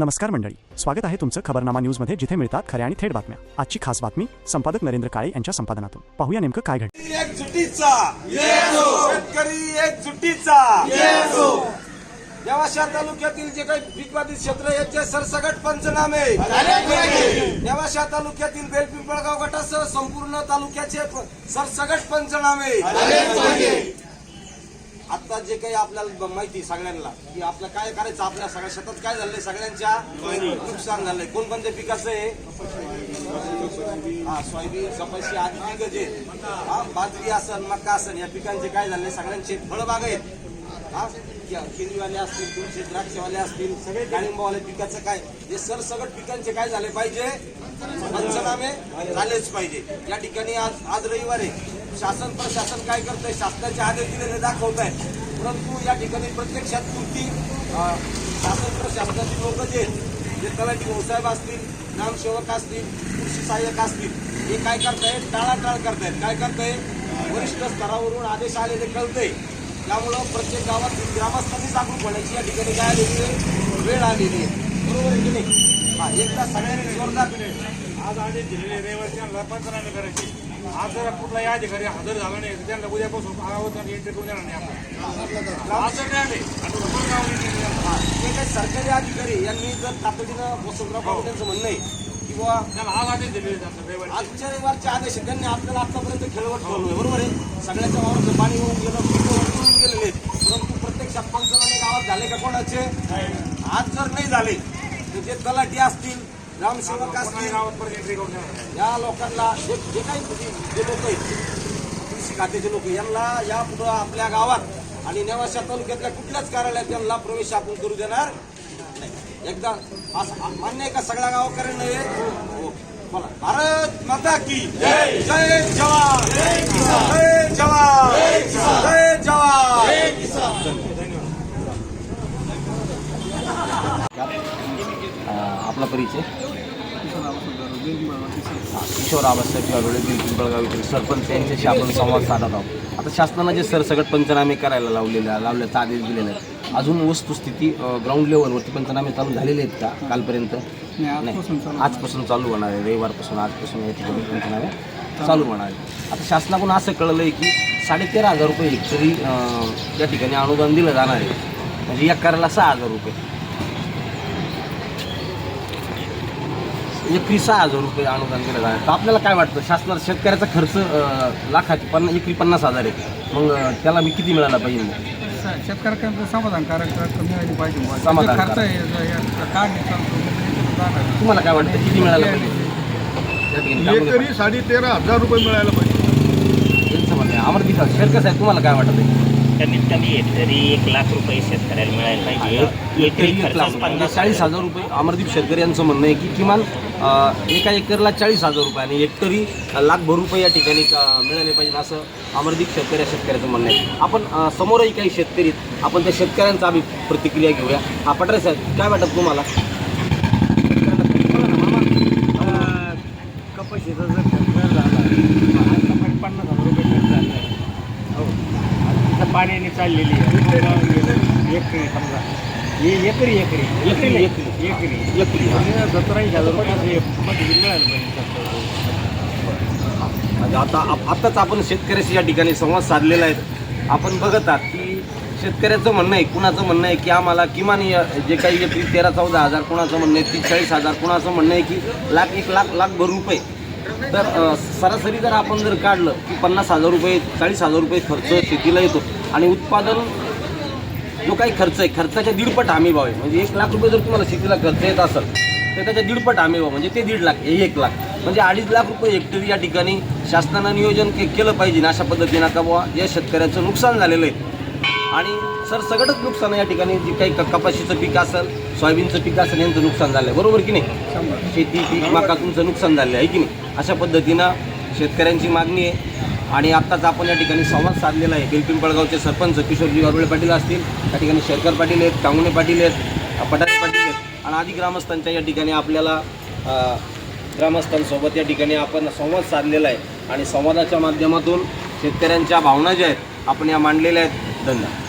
नमस्कार मंडळी. स्वागत आहे तुमचं खबरनामा न्यूजमध्ये जिथे मिळतात खऱ्या आणि थेट बातम्या. आजची खास बातमी संपादक नरेंद्र काळे यांच्या संपादनातून. पाहूया नेमकं काय घडलं नेवाशा तालुक्यातील जे काही पीकबाधित क्षेत्र याचे सरसगट पंचनामे. नेवाशा तालुक्यातील बेलपिंपळगाव गटासह संपूर्ण तालुक्याचे सरसगट पंचनामे. आता जे काही आपल्याला माहिती सगळ्यांना की आपलं काय करायचं आपल्या सगळ्या शेतात काय झालंय सगळ्यांच्या नुकसान झालंय. कोणकोणत्या पिकाचं आहे? हा सोयाबीन कपाशी आदी पिकं जे हा बाजरी असन मका असन या पिकांचे काय झाले सगळ्यांचे फळबाग आहेत. हा या केळीवाले असतील तुमचे द्राक्षवाले असतील सगळे डाळिंबवाले पिकाचं काय? हे सरसगट पिकांचे काय झाले पाहिजे? पंचनामे झालेच पाहिजे. या ठिकाणी आज आज रविवार आहे. शासन प्रशासन काय करतंय? शासनाचे आदेश दिलेले दाखवत आहे परंतु या ठिकाणी प्रत्यक्षात कोणती शासन प्रशासनाची लोक जे जे तलाठी भाऊसाहेब असतील ग्रामसेवक असतील कृषी सहाय्यक असतील हे काय करतायत टाळाटाळ करतायत. काय करताय? वरिष्ठ स्तरावरून आदेश आलेले कळतंय. त्यामुळं प्रत्येक गावात ग्रामस्थांनी जागरूक होण्याची या ठिकाणी काय आलेली आहे? वेळ आलेली आहे. बरोबर आहे की नाही? हा एकदा सगळ्यांनी जोरदार. आज आदेश दिलेले रविवारी त्यांना पंचनामे करायचे. आज जर कुठलाही अधिकारी हजर झाला नाही तर त्यांना उद्यापासून भागावत एंट्री करून देणार नाही आपण. आज जर नाही आले. हा, काही सरकारी अधिकारी यांनी जर तातडीनं वसंतराव पाटील म्हणणं आहे किंवा त्यांना आज आदेश दिलेले जातात रविवारी. आजच्या रविवारचे आदेश आहेत. त्यांनी आपल्याला आतापर्यंत खेळवत ठेवलोय बरोबर आहे? सगळ्याच्या वावराचं पाणी होऊन गेलं उडून गेलेले आहेत. परंतु प्रत्यक्षात पंचनामे गावात झाले का कोणाचे? आज जर नाही झाले तर जे तलाठी असतील ग्रामसेवक असतील. या लोकांना जे जे काही जे लोक आहेत कृषी खात्याचे लोक यांना या पुढं आपल्या गावात आणि नेवाशा तालुक्यातल्या कुठल्याच कार्यालयात यांना प्रवेश आपण करू देणार नाही. एकदा असं मान्य आहे का सगळ्या गावकऱ्यांना हे? हो. बोला. भारत माता की जय. जय जवान. जय जवान. जय जवान. आपला परिचय? किशोर आबासाहेब बिल पिंपळगाव येथील सरपंच यांच्याशी आपण संवाद साधत आहोत. आता शासनानं जे सरसकट पंचनामे करायला लावलेले लावल्याचा आदेश दिलेला आहे अजून वस्तुस्थिती ग्राउंड लेवलवरती पंचनामे चालू झालेले आहेत का कालपर्यंत? नाही आजपासून चालू होणार. आहे रविवारपासून आजपासून या ठिकाणी पंचनामे चालू. होणार आहे आता शासनाकडून असं कळलं आहे की साडेतेरा हजार रुपये अं, या ठिकाणी अनुदान दिलं जाणार आहे. म्हणजे एकराला सहा हजार रुपये. एकरी सहा हजार रुपये अनुदान दिलं जाणार तर आपल्याला काय वाटतं शासनाला शेतकऱ्याचा खर्च लाखाची पन्नास एकरी पन्नास हजार आहे मग त्याला मी किती मिळाला पाहिजे? शेतकऱ्यांचं समाधानकारक मिळाली पाहिजे बुवा. समाधानकारक. खर्च आहे, या- काढणे म्हणजे जाणार. तुम्हाला काय वाटतं किती मिळालं पाहिजे त्या ठिकाणी टाकून एकरी साडे तेरा हजार रुपये मिळायला पाहिजे यांचं म्हणणं आहे. अमरदीप शेरकर साहेब तुम्हाला काय वाटत आहे कमीत कमी हेक्टरी एक लाख रुपये शेतकऱ्याला मिळायला पाहिजे. एकरी पन्नास चाळीस हजार. रुपये अमरदीप शेतकरी यांचं म्हणणं आहे की किमान अं, एका एकरला चाळीस हजार रुपये आणि हेक्टरी लाखभर रुपये या ठिकाणी अं, मिळाले पाहिजे असं अमरदीप शेतकरी या शेतकऱ्याचं म्हणणं आहे. आपण अं, समोरही काही शेतकरी आहेत. आपण त्या शेतकऱ्यांचा आम्ही प्रतिक्रिया घेऊया. हा पटरे साहेब काय वाटत तुम्हाला कपाशीचा जर खर्च झाला आता पन्नास हजार रुपये खर्च झाला आहे. हो आता चाललेली आहे. एकरी समजा. हे एकरी एकरी. एकरी, एकरी. एकरी. एकरी. हा. म्हणजे सतरा ऐंशी हजार रुपये मिळायला पाहिजे. म्हणजे आता आप- आताच आपण शेतकऱ्याशी या ठिकाणी संवाद साधलेला आहे. आपण बघत आहात की शेतकऱ्याचं म्हणणं आहे कुणाचं म्हणणं आहे की आम्हाला किमान या- जे काही एकरी तेरा चौदा हजार कुणाचं म्हणणं आहे तीस चाळीस हजार कुणाचं म्हणणं आहे की लाख एक लाख लाखभर रुपये. तर अ, सरासरी जर आपण जर काढलं की पन्नास हजार रुपये चाळीस हजार रुपये खर्च शेतीला येतो. आणि उत्पादन जो काही खर्च आहे खर्चाच्या दीडपट हमी भाव आहे. म्हणजे एक लाख रुपये जर तुम्हाला शेतीला खर्च येत असेल तर त्याच्या दीडपट हमी भाव म्हणजे ते दीड लाख हे एक लाख. म्हणजे अडीच लाख रुपये हेक्टरी या ठिकाणी शासनानं नियोजन के केलं पाहिजे अशा पद्धतीनं का बुवा जे शेतकऱ्याचं नुकसान झालेलं आहे. आणि सर सगळंच नुकसान आहे या ठिकाणी जे काही कपाशीचं पीक असेल सोयाबीनचं पीक असेल यांचं नुकसान झालं आहे बरोबर की नाही? शेती पीक मका तुमचं नुकसान झालं आहे की नाही? अशा पद्धतीनं शेतकऱ्यांची मागणी आहे. आणि आत्ताच आपण या ठिकाणी संवाद साधलेला आहे. बेलपिंपळगावचे सरपंच किशोरजी गारुळे पाटील असतील त्या ठिकाणी शेरकर पाटील आहेत टांगुणे पाटील आहेत पटारे पाटील आहेत आणि आदी ग्रामस्थांच्या या ठिकाणी आपल्याला ग्रामस्थांसोबत या ठिकाणी आपण संवाद साधलेला आहे. आणि संवादाच्या माध्यमातून शेतकऱ्यांच्या भावना ज्या आहेत आपण या मांडलेल्या आहेत. धन्यवाद.